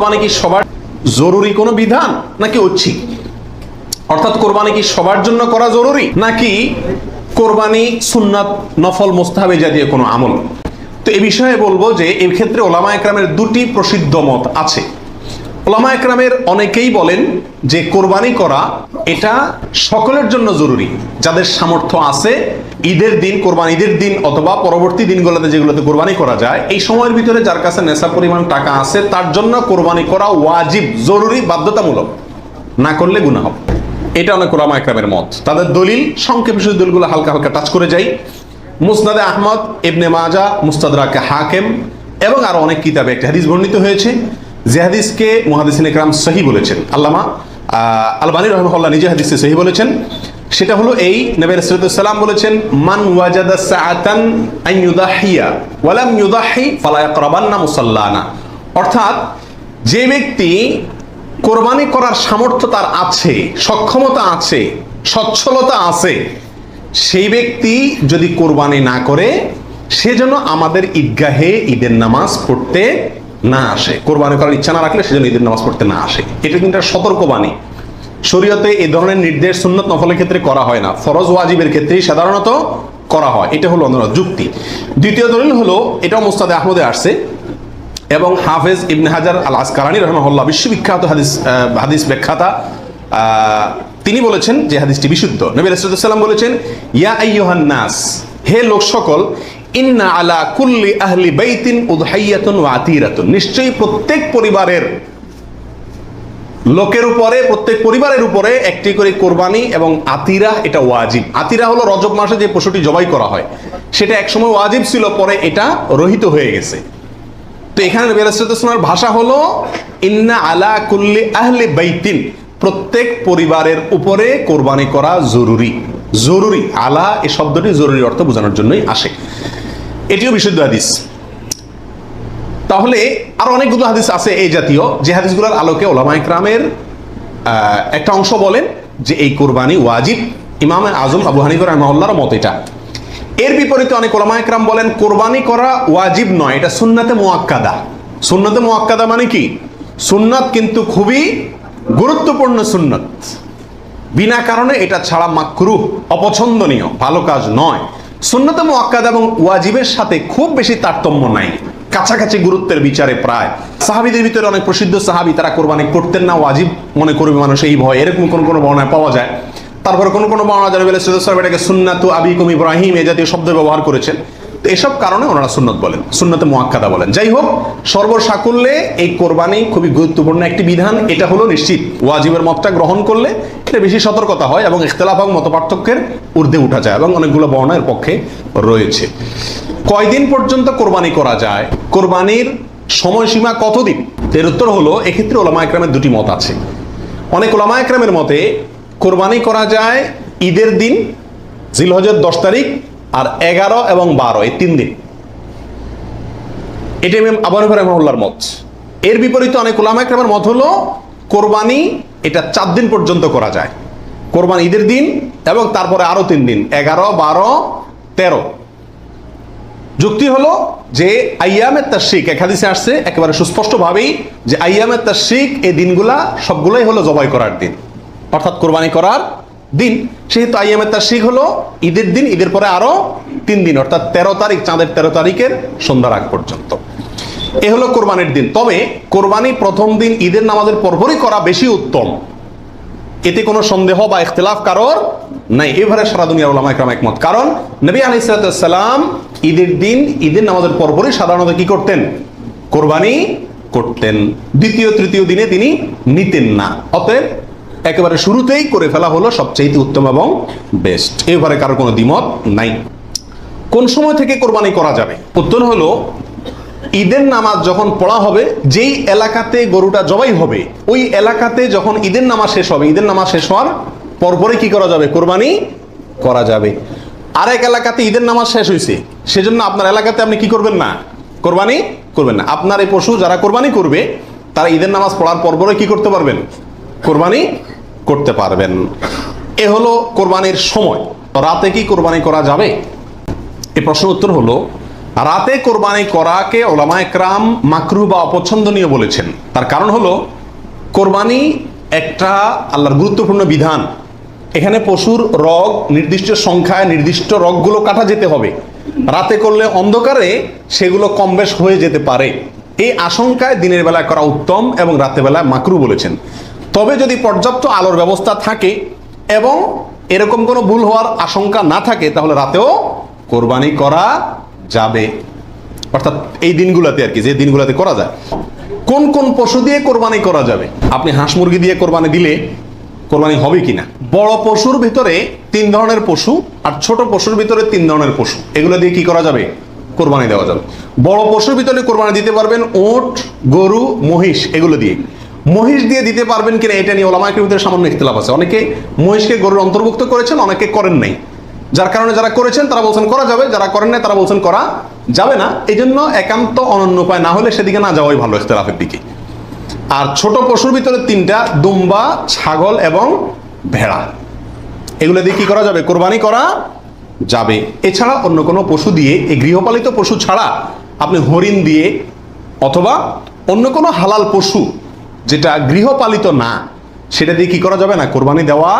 কোরবানি কি সবার জরুরি কোনো বিধান নাকি ঐচ্ছিক? অর্থাৎ কোরবানি কি সবার জন্য করা জরুরি নাকি কোরবানি, সুন্নাত, নফল, মোস্তাহাবে জাতীয় কোনো আমল? তো এই বিষয়ে বলব যে এই ক্ষেত্রে ওলামা একরামের দুটি প্রসিদ্ধ মত আছে। ওলামা একরামের অনেকেই বলেন যে কোরবানি করা এটা সকলের জন্য জরুরি, যাদের সামর্থ্য আছে ঈদের দিন কোরবানি, ঈদের দিন অথবা পরবর্তী দিনগুলোতে যেগুলোতে কোরবানি করা যায়, এই সময়ের ভিতরে যার কাছে নেশা পরিমাণ টাকা আছে, তার জন্য কোরবানি করা ওয়াজিব, জরুরি, বাধ্যতামূলক। না করলে গুনাহ হবে। এটা অনেক ওলামা একরামের মত। তাদের দলিল, সংক্ষেপে শুধু দলিলগুলো হালকা হালকা টাচ করে যাই। মুসনাদে আহমদ, ইবনে মাজা, মুস্তাদরাকে হাকেম এবং আরও অনেক কিতাবে একটা হাদিস বর্ণিত হয়েছে। যে হাদিসকে মুহাদিসিন একরাম সহি বলেছেন। আল্লামা আলবানী রহমল্লাহ নিজে হাদিসে সহি বলেছেন। সেটা হলো এই নবী রাসূলুল্লাহ বলেছেন, মান ওয়াজাদা সাআতান আন ইউদাহিয়া ওয়ালাম ইউদাহি ফালা ইয়াকরাবান্না মুসাল্লানা। অর্থাৎ যে ব্যক্তি কোরবানি করার সামর্থ্য তার আছে, সক্ষমতা আছে, সচ্ছলতা আছে, সেই ব্যক্তি যদি কোরবানি না করে, সে যেন আমাদের ঈদগাহে ঈদের নামাজ পড়তে না আসে। কোরবানি করার ইচ্ছা না রাখলে সেজন্য ঈদের নামাজ পড়তে না আসে। এটা কিন্তু সতর্কবাণী। শরীয়তে এই ধরনের নির্দেশ সুন্নত নফলের ক্ষেত্রে করা হয় না। ফরজ ওয়াজিবের ক্ষেত্রেই সাধারণত করা হয়। এটা হলো অন্য যুক্তি। দ্বিতীয় দলিল হলো, এটাও মুস্তাদে আহমদে আসছে, এবং হাফেজ ইবনে হাজার আল আসকারানি রহমহল্লা বিশ্ববিখ্যাত হাদিস হাদিস ব্যাখ্যাতা তিনি বলেছেন যে হাদিসটি বিশুদ্ধ। নবী রাসূলুল্লাহ বলেছেন, ইয়া আইয়ুহান নাস, হে লোক সকল, ইন্না আলা কুল্লি আহলি বাইতিন উদহাইয়াতুন ওয়া আতিরাতুন। নিশ্চয়ই প্রত্যেক পরিবারের লোকের উপরে, প্রত্যেক পরিবারের উপরে একটি করে কোরবানি এবং আতিরা, এটা ওয়াজিব। আতিরা হলো রজব মাসে যে পশুটি জবাই করা হয়। সেটা একসময় ওয়াজিব ছিল, পরে এটা রহিত হয়ে গেছে। তো এখানে ভাষা হলো, ইন্না আলা কুল্লি আহলে বাইতিন। প্রত্যেক পরিবারের উপরে কোরবানি করা জরুরি। জরুরি, আলা এই শব্দটি জরুরি অর্থ বোঝানোর জন্যই আসে। এটিও বিশুদ্ধ হাদিস। তাহলে আরও অনেকগুলো হাদিস আছে এই জাতীয়। যে হাদিসগুলোর আলোকে ওলামা ইকরামের একটা অংশ বলেন যে এই কোরবানি ওয়াজিব। ইমাম আজম আবু হানিফর রহমাল্লাহর মত এটা। এর বিপরীতে অনেক ওলামা ইকরাম বলেন, কোরবানি করা ওয়াজিব নয়, এটা সুন্নাতে মোয়াক্কাদা সুন্নাতে মোয়াক্কাদা মানে কি? সুন্নাত কিন্তু খুবই গুরুত্বপূর্ণ সুন্নাত। বিনা কারণে এটা ছাড়া মাকরু অপছন্দনীয়, ভালো কাজ নয়। সুন্নতে মোয়াক্কাদ এবং ওয়াজিবের সাথে খুব বেশি তারতম্য নাই। কাছাকাছি গুরুত্বের বিচারে প্রায়। সাহাবিদের ভিতরে অনেক প্রসিদ্ধ সাহাবি, তারা কোরবানি করতেন না, ওয়াজিব মনে করবে মানুষ এই ভয়। এরকম কোন কোন বর্ণায় পাওয়া যায়। তারপরে কোন কোন বর্ণনা যারা বলে সৈয়দ সাহেব এটাকে সুন্নাতু আবিকুম ইব্রাহিম এ জাতীয় শব্দ ব্যবহার করেছেন। তো এসব কারণে ওনারা সুন্নত বলেন, সুন্নতে মোয়াক্কাদা বলেন। যাই হোক, সর্বসাকুল্যে এই কোরবানি খুবই গুরুত্বপূর্ণ একটি বিধান, এটা হলো নিশ্চিত। ওয়াজিবের মতটা গ্রহণ করলে এটা বেশি সতর্কতা হয় এবং ইখতলাফ এবং মত পার্থক্যের ঊর্ধ্বে উঠা যায় এবং অনেকগুলো বর্ণের পক্ষে রয়েছে। কয়দিন পর্যন্ত কোরবানি করা যায়? কোরবানির সময়সীমা কতদিন? এর উত্তর হলো, এক্ষেত্রে ওলামা একরামের দুটি মত আছে। অনেক ওলামা একরামের মতে, কোরবানি করা যায় ঈদের দিন জিলহজের দশ তারিখ আর এগারো এবং বারো, এই তিন দিন। এটি ইমাম আবু হানিফা মত। এর বিপরীতে অনেক ওলামা একরামের মত হলো, কোরবানি এটা চার দিন পর্যন্ত করা যায়। কোরবানি ঈদের দিন এবং তারপরে আরও তিন দিন, এগারো, বারো, তেরো। যুক্তি হলো যে আইয়ামের তাশরিক, এক হাদিসে আসছে, একেবারে সুস্পষ্টভাবেই যে আইয়ামের তাশরিক এই দিনগুলা সবগুলোই হলো জবাই করার দিন, অর্থাৎ কোরবানি করার দিন। সেহেতু আইয়ামের তাশরিক হলো ঈদের দিন, ঈদের পরে আরও তিন দিন, অর্থাৎ তেরো তারিখ, চাঁদের তেরো তারিখের সন্ধ্যার আগ পর্যন্ত। এ হলো কোরবানির দিন। তবে কোরবানি প্রথম দিন ঈদের নামাজের পরপরই করা বেশি উত্তম। এতে কোনো সন্দেহ বা ইখতিলাফ কারোর নাই। এভাবে সারা দুনিয়ার ওলামা একরাম একমত। কারণ নবী আলি সালাম ঈদের দিন, ঈদের নামাজের পরপরই সাধারণত কি করতেন? কোরবানি করতেন। দ্বিতীয়, তৃতীয় দিনে তিনি নিতেন না। অতএব একেবারে শুরুতেই করে ফেলা হলো সবচেয়ে উত্তম এবং বেস্ট এবারে কারও কোনো দ্বিমত নাই। কোন সময় থেকে কোরবানি করা যাবে? উত্তর হলো, ঈদের নামাজ যখন পড়া হবে, যেই এলাকাতে গরুটা জবাই হবে, ওই এলাকাতে যখন ঈদের নামাজ শেষ হবে, ঈদের নামাজ শেষ হওয়ার পরপরে কি করা যাবে? কোরবানি করা যাবে। আরেক এলাকাতে ঈদের নামাজ শেষ হয়েছে সেজন্য আপনার এলাকাতে আপনি কি করবেন না? কোরবানি করবেন না। আপনার এই পশু যারা কোরবানি করবে, তারা ঈদের নামাজ পড়ার পরপরে কি করতে পারবেন? কোরবানি করতে পারবেন। এ হলো কোরবানির সময়। রাতে কি কোরবানি করা যাবে? এই প্রশ্ন উত্তর হলো, রাতে কোরবানি করাকে ওলামা একরাম মাকরু বা অপছন্দনীয় বলেছেন। তার কারণ হলো, কোরবানি একটা আল্লাহর গুরুত্বপূর্ণ বিধান। এখানে পশুর রগ, নির্দিষ্ট সংখ্যায় নির্দিষ্ট রগগুলো কাটা যেতে হবে। রাতে করলে অন্ধকারে সেগুলো কম বেশ হয়ে যেতে পারে। এই আশঙ্কায় দিনের বেলায় করা উত্তম এবং রাতের বেলায় মাকরু বলেছেন। তবে যদি পর্যাপ্ত আলোর ব্যবস্থা থাকে এবং এরকম কোনো ভুল হওয়ার আশঙ্কা না থাকে, তাহলে রাতেও কোরবানি করা যাবে। অর্থাৎ এই দিনগুলোতে আর কি, যে দিনগুলোতে করা যায়। কোন কোন পশু দিয়ে কোরবানি করা যাবে? আপনি হাঁস মুরগি দিয়ে কোরবানি দিলে কোরবানি হবে কিনা? বড় পশুর ভিতরে তিন ধরনের পশু আর ছোট পশুর ভিতরে তিন ধরনের পশু। এগুলো দিয়ে কি করা যাবে? কোরবানি দেওয়া যাবে। বড় পশুর ভিতরে কোরবানি দিতে পারবেন ওট, গরু, মহিষ, এগুলো দিয়ে। মহিষ দিয়ে দিতে পারবেন কিনা এটা নিয়ে ওলামাকের ভিতরে সামান্য ইখতলাফ আছে। অনেকে মহিষকে গরুর অন্তর্ভুক্ত করেছেন, অনেকে করেন নাই। যার কারণে যারা করেছেন, তারা বলছেন করা যাবে, যারা করেন নাই, তারা বলছেন করা যাবে না। এই জন্য একান্ত অনন্য উপায় না হলে সেদিকে না যাওয়াই ভালো ইখতলাফের দিকে। আর ছোট পশুর ভিতরে তিনটা, দুম্বা, ছাগল এবং ভেড়া। এগুলো দিয়ে কি করা যাবে? কোরবানি করা যাবে। এছাড়া অন্য কোনো পশু দিয়ে, এই গৃহপালিত পশু ছাড়া আপনি হরিণ দিয়ে অথবা অন্য কোনো হালাল পশু যেটা গৃহপালিত না, সেটা দিয়ে কি করা যাবে না? কোরবানি দেওয়া